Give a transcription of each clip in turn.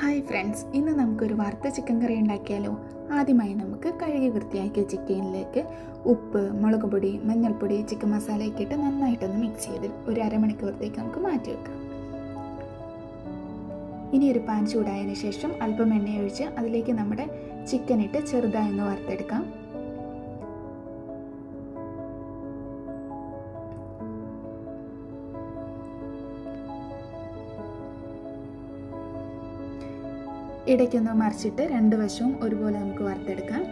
Hi friends ഇന്ന് നമുക്കൊരു വറുത്ത ചിക്കൻ കറി ഉണ്ടാക്കിയാലോ? ആദ്യമായി നമുക്ക് കഴുകി വൃത്തിയാക്കിയ ചിക്കനിലേക്ക് ഉപ്പ് മുളക് പൊടി മഞ്ഞൾപ്പൊടി ചിക്കൻ മസാലയൊക്കെ ഇട്ട് നന്നായിട്ടൊന്ന് മിക്സ് ചെയ്ത് ഒരു അരമണിക്കൂറത്തേക്ക് നമുക്ക് മാറ്റി വെക്കാം. ഇനി ഒരു പാൻ ചൂടായതിനു ശേഷം അല്പം എണ്ണ ഒഴിച്ച് അതിലേക്ക് നമ്മുടെ ചിക്കൻ ഇട്ട് ചെറുതായി ഒന്ന് വറുത്തെടുക്കാം. ഇടയ്ക്കൊന്ന് മറിച്ചിട്ട് രണ്ട് വശവും ഒരുപോലെ നമുക്ക് വറുത്തെടുക്കാം.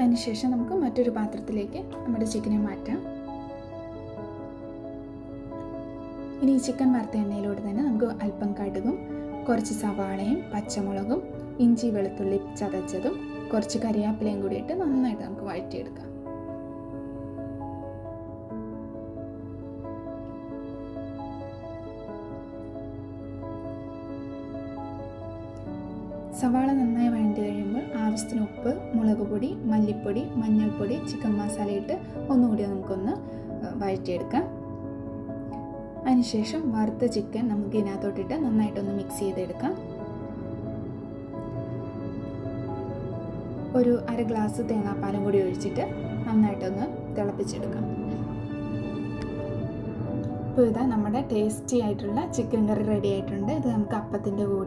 അതിനുശേഷം നമുക്ക് മറ്റൊരു പാത്രത്തിലേക്ക് നമ്മുടെ ചിക്കനെ മാറ്റാം. ഇനി ഈ ചിക്കൻ വറുത്ത എണ്ണയിലൂടെ തന്നെ നമുക്ക് അല്പം കടുകും കുറച്ച് സവാളയും പച്ചമുളകും ഇഞ്ചി വെളുത്തുള്ളി ചതച്ചതും കുറച്ച് കറിവേപ്പിലയും കൂടിയിട്ട് നന്നായിട്ട് നമുക്ക് വഴറ്റിയെടുക്കാം. സവാള നന്നായി വഴണ്ടി കഴിയുമ്പോൾ ആവശ്യത്തിന് ഉപ്പ് മുളക് പൊടി മല്ലിപ്പൊടി മഞ്ഞൾപ്പൊടി ചിക്കൻ മസാല ഇട്ട് ഒന്നുകൂടി നമുക്കൊന്ന് വഴറ്റിയെടുക്കാം. അതിനുശേഷം വറുത്ത ചിക്കൻ നമുക്ക് ഇതിനകത്തോട്ടിട്ട് നന്നായിട്ടൊന്ന് മിക്സ് ചെയ്തെടുക്കാം. ഒരു അര ഗ്ലാസ് തേങ്ങാപ്പാലും കൂടി ഒഴിച്ചിട്ട് നന്നായിട്ടൊന്ന് തിളപ്പിച്ചെടുക്കാം. ഇപ്പോൾ ഇതാ നമ്മുടെ ടേസ്റ്റി ആയിട്ടുള്ള ചിക്കൻ കറി റെഡി ആയിട്ടുണ്ട്. ഇത് നമുക്ക് അപ്പത്തിന്റെ കൂടെ